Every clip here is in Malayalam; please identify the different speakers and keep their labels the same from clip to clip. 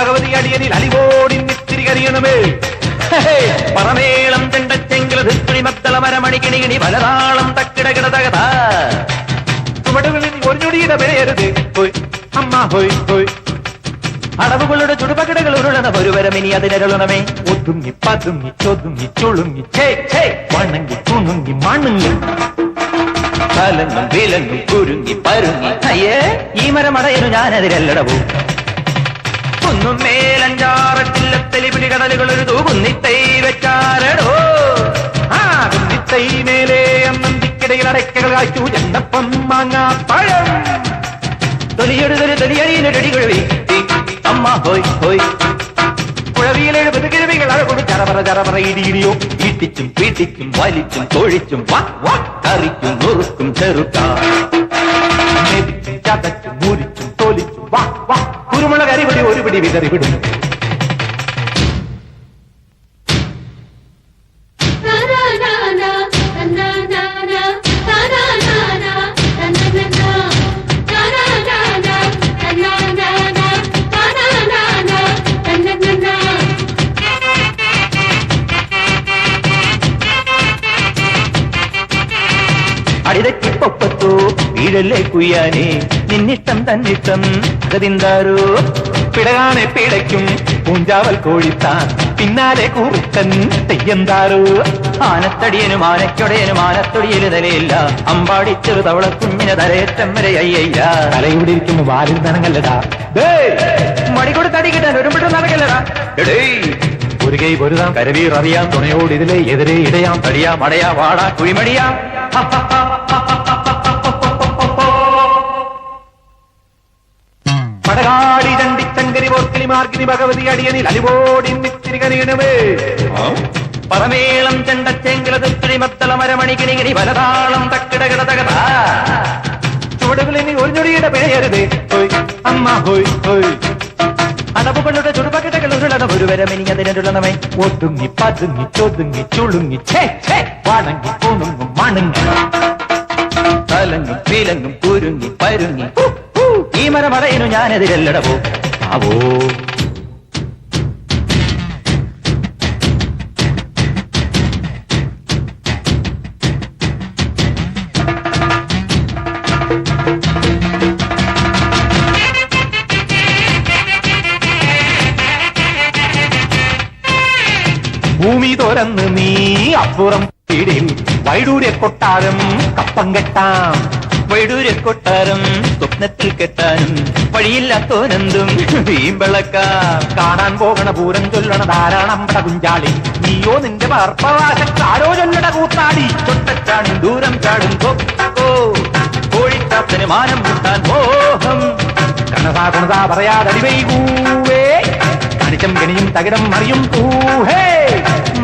Speaker 1: ഭഗവതി അടിയനിൽ അലിവോടി നിത്തിരി കരിയണമേ. പറമേളം ചെണ്ടച്ചെങ്കില ധിക്കിണി മത്തള മരമണി കിണി പലതാളം തക്കിട കിടതകഥ ചുവടുകളിൽ ഒരു ഞൊടിയുടെ പേരരുത് ഹോയ് അമ്മ ഹോയ് ഹോയ്. അടവുകളുടെ ചുടുപകടകൾ ഉരുളണ ഒരുവരം ഇനി അതിനരുളണമേ. ഒതുങ്ങി പതുങ്ങി ചൊതുങ്ങി ചുളുങ്ങി വണങ്ങി തുണുങ്ങി മണുങ്ങി. കലങ്ങും വിലങ്ങും കുരുങ്ങി പരുങ്ങി. അയ്യേ ഈ മരമടയനു ഞാനതിരല്ലടവൂ കുന്നും തെലിപിടി പിടികടലുകൾ ഒരു തൂകുന്നിത്തൈ വെച്ചാരടോ. ആ കുന്നിത്തൈ മേലെ അന്നന്തിക്കിടയിൽ അടയ്ക്കകൾ കാച്ചു ചെണ്ടപ്പം മാങ്ങാ പഴം. തൊലിയെടുതൊരു തൊലിയടിയിലൊരടി കുഴവി അമ്മ ഹോയ് ഹോയ്. കുഴവിയിൽ എഴുപത് കിഴവികൾ അഴകൊടു. ചറപറ ചറപറ ഇടിയിടിയോ ഇട്ടിച്ചും പീട്ടിച്ചും വലിച്ചും തൊഴിച്ചും വാ വാ കറിക്കും നുറുക്കും ചെറുക്കാം ചതച്ചും విడి విదరి విడు ಅಡಿದಕ್ಕೆ ಪಪ್ಪತ್ತು ಬೀಡಲ್ಲೇ ಕುಯ್ಯಾನೆ ನಿನ್ನಿಷ್ಟಂ ತನ್ನಿಷ್ಟಂ ಅದರಿಂದಾರು പിടകാണെ പിടയ്ക്കും പൂഞ്ചാവൽ കോഴിത്താൻ പിന്നാലെ കൂറിത്തൻ തെയ്യന്താറു ആനത്തടിയനും ആനയ്ക്കൊടയനും ആനത്തൊടിയൽ തലയില്ല അമ്പാടി ചെറു തവള കുഞ്ഞിന് തലയേറ്റം വരെ അയ്യയ്യ തലയുടെ ഇരിക്കുമ്പോ വാലിൽ നനങ്ങല്ലടാ മടി കൊടുത്ത് ഒരു ഒരുമിട്ട് നടക്കല്ലടാ ഒരു കൈ പൊരുതാം കരവീർ അറിയാം തുണയോട് ഇതിലെ എതിരെ ഇടയാം തടിയാം അടയാ വാടാ കുഴിമടിയാം പോർക്കിലി മാർഗിനി ഭഗവതി അടിയനിൽ അലിവോടി മിത്തിരി പറമേളം ചെണ്ടച്ചെങ്കില തുത്തിരി മത്തള മരമണി കിണികിണി പലതാളം തക്കിട കിടതകഥ ചുവടുകളിനി ഒരു ഞൊടിയുടെ പിഴയരുതേ. അമ്മ ഹോയ് ഹോയ്. അടവുകളുടെ ചുടുപകടകൾ ഉരുളണ. അതിനുള്ള നമ്മെ ഒതുങ്ങി പതുങ്ങി ചൊതുങ്ങി ചുളുങ്ങി ചേ ചേ വണങ്ങി കുണുങ്ങും മണങ്ങി. തലങ്ങും പിലങ്ങും കുരുങ്ങി പരുങ്ങി. ഈ മരമറയനു ഞാനെതിരല്ലടവോ? ആവോ ഭൂമി തുറന്ന് നീ അപ്പുറം വീടിൽ വൈഡൂര്യ കൊട്ടാരം കപ്പം കെട്ടാം. വൈഡൂര്യ കൊട്ടാരം സ്വപ്നത്തിൽ കെട്ടാനും വഴിയില്ലാത്തോനെന്തും? വീമ്പളക്കാം കാണാൻ പോകണ പൂരം ചൊല്ലണ ധാരാളമ്പട കുഞ്ചാളി നീയോ നിന്റെ വാർപ്പവാശക്കാരോ ചൊല്ലട കൂത്താടി. ചൊട്ടച്ചാടും ദൂരം ചാടും കോഴിക്കാത്തിന് മാനം കിട്ടാൻ മോഹം. കണസാ കണതാ പറയാതടി കണിച്ചം കെണിയും തകിടം മറിയും പൂഹേ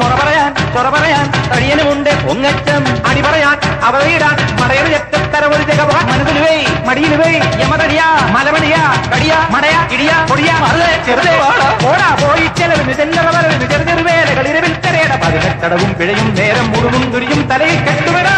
Speaker 1: മുറ പറയാൻ ചൊറ പറയാൻ തടിയനുമുണ്ട് പൊങ്ങച്ചം. അടി പറയാൻ അവതയിടാൻ മറയൊരു ചെക്കത്തര ഒരു ജഗവാൻ. മടിയിൽ പോയി യമതടിയാ മലമണിയാ കടിയാ മടയാ ഇടിയാ പൊടിയാ മറുതെ ചെറുതെ ഓടാ പോയി ചെലവിന് ചെല്ലറ വരവിന് ചെറുചെറുവേലകൾ ഇരവിൽ തെരയട പതിനെട്ടടവും പിഴയും നേരം മുഴുവും തുരിയും തലയിൽ കെട്ടുവിടാ